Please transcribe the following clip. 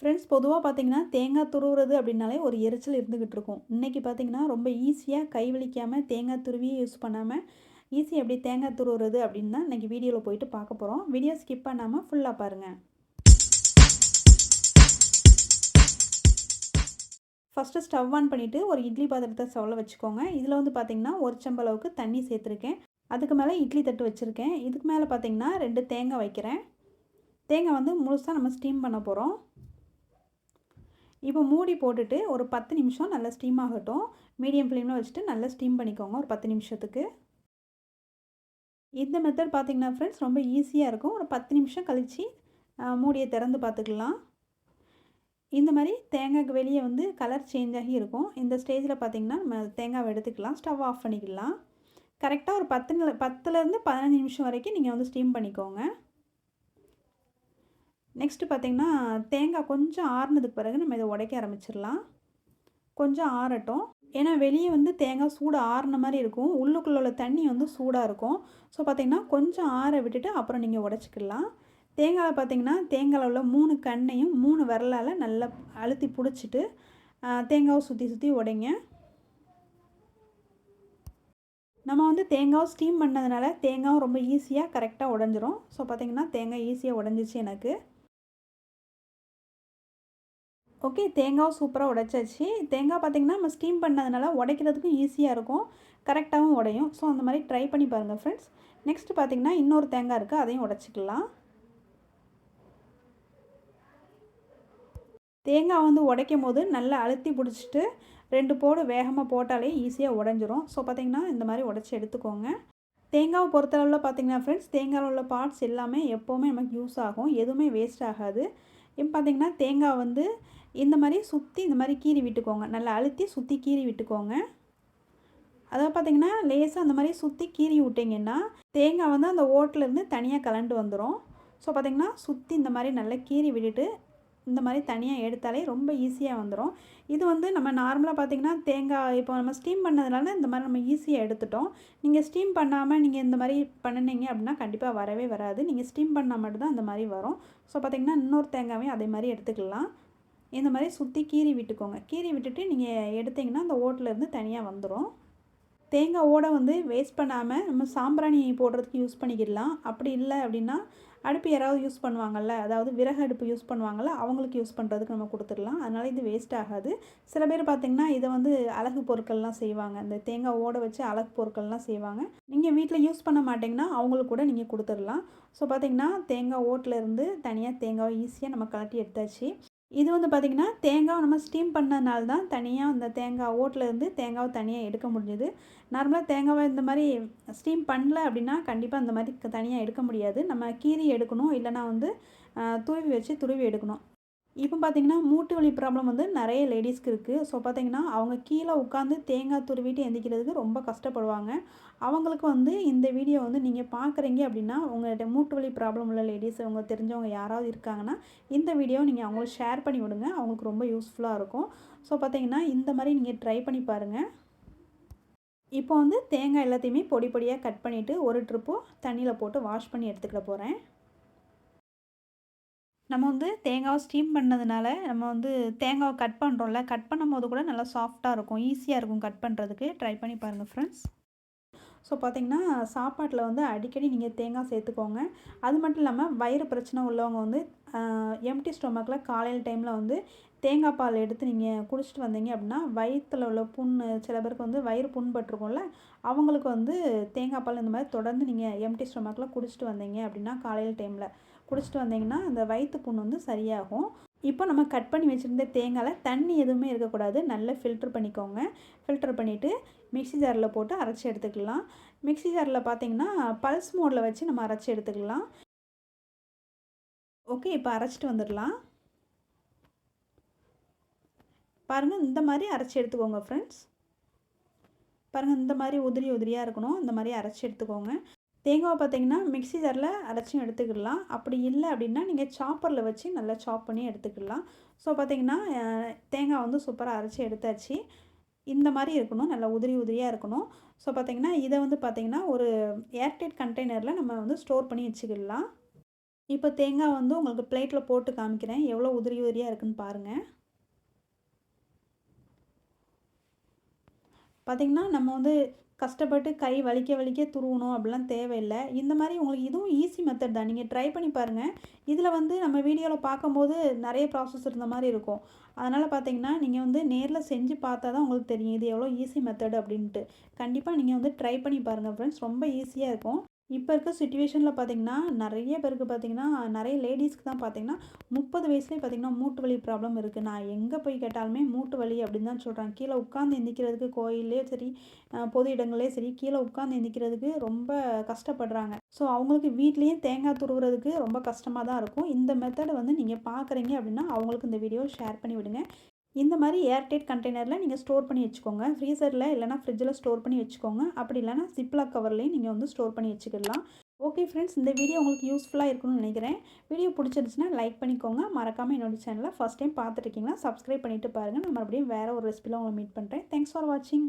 Friends பொதுவாக பார்த்தீங்கன்னா தேங்காய் துருவுறது அப்படின்னாலே ஒரு எரிச்சல் இருந்துக்கிட்டு இருக்கும். இன்றைக்கி பார்த்தீங்கன்னா ரொம்ப ஈஸியாக கை வலிக்காமல் தேங்காய் துருவியை யூஸ் பண்ணாமல் ஈஸியாக எப்படி தேங்காய் துருவுறது அப்படின்னு தான் இன்றைக்கி வீடியோவில் போயிட்டு பார்க்க போகிறோம் வீடியோ ஸ்கிப் பண்ணாமல் ஃபுல்லாக பாருங்கள் ஃபஸ்ட்டு ஸ்டவ் ஆன் பண்ணிவிட்டு ஒரு இட்லி பாத்திரத்தை ஸ்டவ்வில் வச்சுக்கோங்க. இதில் வந்து பார்த்திங்கன்னா ஒரு செம்பளவுக்கு தண்ணி சேர்த்துருக்கேன். அதுக்கு மேலே இட்லி தட்டு வச்சுருக்கேன். இதுக்கு மேலே பார்த்திங்கன்னா ரெண்டு தேங்காய் வைக்கிறேன். தேங்காய் வந்து முழுசாக நம்ம ஸ்டீம் பண்ண போகிறோம் இப்போ மூடி போட்டுட்டு ஒரு பத்து நிமிஷம் நல்லா ஸ்டீம் ஆகட்டும். மீடியம் ஃப்ளேமில் வச்சுட்டு நல்லா ஸ்டீம் பண்ணிக்கோங்க ஒரு பத்து நிமிஷத்துக்கு. இந்த மெத்தட் பார்த்திங்கன்னா ஃப்ரெண்ட்ஸ் ரொம்ப ஈஸியாக இருக்கும். ஒரு பத்து நிமிஷம் கழித்து மூடியை திறந்து பார்த்துக்கலாம். இந்த மாதிரி தேங்காய்க்கு வெளியே வந்து கலர் சேஞ்ச் ஆகி இருக்கும். இந்த ஸ்டேஜில் பார்த்திங்கன்னா நம்ம தேங்காவை எடுத்துக்கலாம். ஸ்டவ் ஆஃப் பண்ணிக்கலாம். கரெக்டாக ஒரு பத்து பத்துலேருந்து பதினஞ்சு நிமிஷம் வரைக்கும் நீங்கள் வந்து ஸ்டீம் பண்ணிக்கோங்க. நெக்ஸ்ட்டு பார்த்திங்கன்னா தேங்காய் கொஞ்சம் ஆறுனதுக்கு பிறகு நம்ம இதை உடைக்க ஆரம்பிச்சிடலாம். கொஞ்சம் ஆறட்டும். ஏன்னா வெளியே வந்து தேங்காய் சூடு ஆறின மாதிரி இருக்கும். உள்ளுக்குள்ள உள்ள தண்ணி வந்து சூடாக இருக்கும். ஸோ பார்த்திங்கன்னா கொஞ்சம் ஆற விட்டுட்டு அப்புறம் நீங்கள் உடச்சிக்கலாம். தேங்காயில் பார்த்திங்கன்னா தேங்காயில் உள்ள மூணு கண்ணையும் மூணு விரலால் நல்லா அழுத்தி பிடிச்சிட்டு தேங்காவை சுற்றி சுற்றி உடைங்க. நம்ம வந்து தேங்காவை ஸ்டீம் பண்ணதுனால தேங்காவும் ரொம்ப ஈஸியாக கரெக்டாக உடஞ்சிரும். ஸோ பார்த்திங்கன்னா தேங்காய் ஈஸியாக உடஞ்சிச்சு எனக்கு. ஓகே தேங்காய் சூப்பராக உடைச்சாச்சு. தேங்காய் பார்த்திங்கன்னா நம்ம ஸ்டீம் பண்ணதுனால உடைக்கிறதுக்கும் ஈஸியாக இருக்கும். கரெக்டாகவும் உடையும். ஸோ அந்த மாதிரி ட்ரை பண்ணி பாருங்கள் ஃப்ரெண்ட்ஸ் நெக்ஸ்ட் பார்த்திங்கன்னா இன்னொரு தேங்காய் இருக்குது அதையும் உடைச்சிக்கலாம். தேங்காய் வந்து உடைக்கும் போது நல்லா அழுத்தி பிடிச்சிட்டு ரெண்டு போடு வேகமாக போட்டாலே ஈஸியாக உடஞ்சிரும். ஸோ பார்த்திங்கன்னா இந்த மாதிரி உடச்சி எடுத்துக்கோங்க. தேங்காவை பொறுத்தளவில் பார்த்திங்கன்னா ஃப்ரெண்ட்ஸ் தேங்காயில் உள்ள பார்ட்ஸ் எல்லாமே எப்போவுமே நமக்கு யூஸ் ஆகும். எதுவுமே வேஸ்ட் ஆகாது. இப்போ பார்த்திங்கன்னா தேங்காய் வந்து இந்த மாதிரி சுற்றி இந்த மாதிரி கீறி விட்டுக்கோங்க. நல்லா அழுத்தி சுற்றி கீறி விட்டுக்கோங்க. அதாவது பார்த்திங்கன்னா லேசாக அந்த மாதிரி சுற்றி கீறி விட்டிங்கன்னா தேங்காய் வந்து அந்த ஓட்டிலேருந்து தனியாக கலண்டு வந்துடும் ஸோ பார்த்திங்கன்னா சுற்றி இந்த மாதிரி நல்லா கீறி விட்டுட்டு இந்த மாதிரி தனியாக எடுத்தாலே ரொம்ப ஈஸியாக வந்துடும் இது வந்து நம்ம நார்மலாக பார்த்திங்கன்னா தேங்காய் இப்போ நம்ம ஸ்டீம் பண்ணதுனால இந்த மாதிரி நம்ம ஈஸியாக எடுத்துட்டோம். நீங்கள் ஸ்டீம் பண்ணாமல் நீங்கள் இந்த மாதிரி பண்ணினீங்க அப்படின்னா கண்டிப்பாக வரவே வராது. நீங்கள் ஸ்டீம் பண்ணால் மட்டும்தான் அந்த மாதிரி வரும். ஸோ பார்த்திங்கன்னா இன்னொரு தேங்காயும் அதே மாதிரி எடுத்துக்கலாம். இந்த மாதிரி சுற்றி கீறி விட்டுக்கோங்க. கீறி விட்டுட்டு நீங்கள் எடுத்திங்கன்னா அந்த ஓட்டிலேருந்து தனியாக வந்துடும் தேங்காய் ஓடை வந்து வேஸ்ட் பண்ணாமல் நம்ம சாம்பிராணி போடுறதுக்கு யூஸ் பண்ணிக்கிடலாம். அப்படி இல்லை அப்படின்னா அடுப்பு யாராவது யூஸ் பண்ணுவாங்கள்ல அதாவது விறகு அடுப்பு யூஸ் பண்ணுவாங்கள்ல அவங்களுக்கு யூஸ் பண்ணுறதுக்கு நம்ம கொடுத்துடலாம். அதனால் இது வேஸ்ட் ஆகாது. சில பேர் பார்த்திங்கன்னா இதை வந்து அழகு பொருட்கள்லாம் செய்வாங்க. இந்த தேங்காய் ஓட வச்சு அழகு பொருட்கள்லாம் செய்வாங்க. நீங்கள் வீட்டில் யூஸ் பண்ண மாட்டிங்கன்னா அவங்களுக்கு கூட நீங்கள் கொடுத்துடலாம். ஸோ பார்த்திங்கன்னா தேங்காய் ஓட்டில் இருந்து தனியாக தேங்காய் ஈஸியாக நம்ம கலட்டி எடுத்தாச்சு. இது வந்து பார்த்திங்கன்னா தேங்காய் நம்ம ஸ்டீம் பண்ணதுனால தான் தனியாக அந்த தேங்காய் ஓட்டில் இருந்து தேங்காவை தனியாக எடுக்க முடிஞ்சுது. நார்மலாக தேங்காவை இந்த மாதிரி ஸ்டீம் பண்ணல அப்படின்னா கண்டிப்பாக அந்த மாதிரி தனியாக எடுக்க முடியாது. நம்ம கீரி எடுக்கணும் இல்லைனா வந்து தூவி வச்சு துருவி எடுக்கணும். இப்போ பார்த்தீங்கன்னா மூட்டு வலி ப்ராப்ளம் வந்து நிறைய லேடிஸ்க்கு இருக்குது ஸோ பார்த்திங்கன்னா அவங்க கீழே உட்காந்து தேங்காய் துருவிட்டு எந்திக்கிறதுக்கு ரொம்ப கஷ்டப்படுவாங்க. அவங்களுக்கு வந்து இந்த வீடியோ வந்து நீங்கள் பார்க்குறீங்க அப்படின்னா உங்கள்கிட்ட மூட்டு வலி ப்ராப்ளம் உள்ள லேடிஸ் அவங்க தெரிஞ்சவங்க யாராவது இருக்காங்கன்னா இந்த வீடியோ நீங்கள் அவங்களுக்கு ஷேர் பண்ணி விடுங்க. அவங்களுக்கு ரொம்ப யூஸ்ஃபுல்லாக இருக்கும். ஸோ பார்த்திங்கன்னா இந்த மாதிரி நீங்கள் ட்ரை பண்ணி பாருங்கள் இப்போ வந்து தேங்காய் எல்லாத்தையுமே பொடி பொடியாக கட் பண்ணிவிட்டு ஒரு ட்ரிப்பு தண்ணியில் போட்டு வாஷ் பண்ணி எடுத்துக்கிட போகிறேன் நம்ம வந்து தேங்காவை ஸ்டீம் பண்ணதுனால நம்ம வந்து தேங்காவை கட் பண்ணுறோம்ல கட் பண்ணும் போது கூட நல்லா சாஃப்டாக இருக்கும் ஈஸியாக இருக்கும் கட் பண்ணுறதுக்கு ட்ரை பண்ணி பாருங்கள் ஃப்ரெண்ட்ஸ் ஸோ பார்த்திங்கன்னா சாப்பாட்டில் வந்து அடிக்கடி நீங்கள் தேங்காய் சேர்த்துக்கோங்க. அது மட்டும் இல்லாமல் வயிறு பிரச்சனை உள்ளவங்க வந்து எம்டி ஸ்டொமக்கில் காலையில் டைமில் வந்து தேங்காய் பால் எடுத்து நீங்கள் குடிச்சிட்டு வந்தீங்க அப்படின்னா வயிற்றில் உள்ள புண்ணு சில பேருக்கு வந்து வயிறு புண்பட்டுருக்கும்ல அவங்களுக்கு வந்து தேங்காய் பால் இந்த மாதிரி தொடர்ந்து நீங்கள் எம்டி ஸ்டொமக்கில் குடிச்சிட்டு வந்தீங்க அப்படின்னா காலையில் டைமில் குடிச்சிட்டு வந்தீங்கன்னா அந்த வயிற்று புண் வந்து சரியாகும். இப்போ நம்ம கட் பண்ணி வச்சுருந்த தேங்காயில் தண்ணி எதுவுமே இருக்கக்கூடாது. நல்லா ஃபில்ட்ரு பண்ணிக்கோங்க. ஃபில்ட்ரு பண்ணிவிட்டு மிக்சி ஜாரில் போட்டு அரைச்சி எடுத்துக்கலாம். மிக்சி ஜாரில் பார்த்தீங்கன்னா பல்ஸ் மோடில் வச்சு நம்ம அரைச்சி எடுத்துக்கலாம். ஓகே இப்போ அரைச்சிட்டு வந்துடலாம். பாருங்கள் இந்த மாதிரி அரைச்சி எடுத்துக்கோங்க ஃப்ரெண்ட்ஸ் பாருங்கள் இந்த மாதிரி உதிரி உதிரியாக இருக்கணும். இந்த மாதிரி அரைச்சி எடுத்துக்கோங்க. தேங்காவை பார்த்தீங்கன்னா மிக்சி ஜாரில் அரைச்சும் எடுத்துக்கிடலாம் அப்படி இல்லை அப்படின்னா நீங்கள் சாப்பரில் வச்சு நல்லா சாப் பண்ணி எடுத்துக்கிடலாம் ஸோ பார்த்திங்கன்னா தேங்காய் வந்து சூப்பராக அரைச்சி எடுத்தாச்சு. இந்த மாதிரி இருக்கணும். நல்லா உதிரி உதிரியாக இருக்கணும். ஸோ பார்த்திங்கன்னா இதை வந்து பார்த்திங்கன்னா ஒரு ஏர்டைட் கண்டெய்னரில் நம்ம வந்து ஸ்டோர் பண்ணி வச்சுக்கிடலாம் இப்போ தேங்காய் வந்து உங்களுக்கு பிளேட்டில் போட்டு காமிக்கிறேன். எவ்வளோ உதிரி உதிரியாக இருக்குன்னு பாருங்கள் பார்த்திங்கன்னா நம்ம வந்து கஷ்டப்பட்டு கை வலிக்க வலிக்க துருவணும் அப்படிலாம் தேவையில்லை. இந்த மாதிரி உங்களுக்கு இதுவும் ஈஸி மெத்தட் தான். நீங்கள் ட்ரை பண்ணி பாருங்கள் இதில் வந்து நம்ம வீடியோவில் பார்க்கும்போது நிறைய ப்ராசஸ் இருந்த மாதிரி இருக்கும். அதனால் பார்த்தீங்கன்னா நீங்கள் வந்து நேரில் செஞ்சு பார்த்தா தான் உங்களுக்கு தெரியும். இது எவ்வளோ ஈஸி மெத்தட் அப்படின்ட்டு. கண்டிப்பாக நீங்கள் வந்து ட்ரை பண்ணி பாருங்கள் ஃப்ரெண்ட்ஸ் ரொம்ப ஈஸியாக இருக்கும். இப்போ இருக்க சுச்சுவேஷனில் பார்த்தீங்கன்னா நிறைய பேருக்கு பார்த்தீங்கன்னா நிறைய லேடிஸ்க்கு தான் பார்த்தீங்கன்னா முப்பது வயசுலேயே பார்த்தீங்கன்னா மூட்டு வலி ப்ராப்ளம் இருக்குது நான் எங்கே போய் கேட்டாலுமே மூட்டு வலி அப்படின்னு தான் சொல்கிறாங்க கீழே உட்காந்து எந்திக்கிறதுக்கு கோயிலே சரி பொது இடங்களே சரி கீழே உட்காந்து எந்திக்கிறதுக்கு ரொம்ப கஷ்டப்படுறாங்க. ஸோ அவங்களுக்கு வீட்லேயே தேங்காய் துருவுறதுக்கு ரொம்ப கஷ்டமாக தான் இருக்கும். இந்த மெத்தடை வந்து நீங்கள் பார்க்குறீங்க அப்படின்னா அவங்களுக்கு இந்த வீடியோ ஷேர் பண்ணி விடுங்க. இந்த மாதிரி ஏர்டைட் கண்டெய்னரில் நீங்கள் ஸ்டோர் பண்ணி வச்சுக்கோங்க. ஃப்ரீசரில் இல்லைனா ஃப்ரிட்ஜில் ஸ்டோர் பண்ணி வச்சுக்கோங்க. அப்படி இல்லைனா சிப்லாக் கவர்லேயும் நீங்கள் வந்து ஸ்டோர் பண்ணி வச்சுக்கலாம் ஓகே ஃப்ரெண்ட்ஸ் இந்த வீடியோ உங்களுக்கு யூஸ்ஃபுல்லாக இருக்கும்னு நினைக்கிறேன். வீடியோ பிடிச்சிருந்துச்சுன்னா லைக் பண்ணிக்கோங்க. மறக்காமல் என்னோடய சேனலில் ஃபஸ்ட் டைம் பார்த்துருக்கீங்கன்னா சப்ஸ்கிரைப் பண்ணிவிட்டு பாருங்கள் நான் மறுபடியும் வேறு ஒரு ரெசிபியில் உங்களை மீட் பண்ணுறேன் தேங்க்ஸ் ஃபார் வாட்சிங்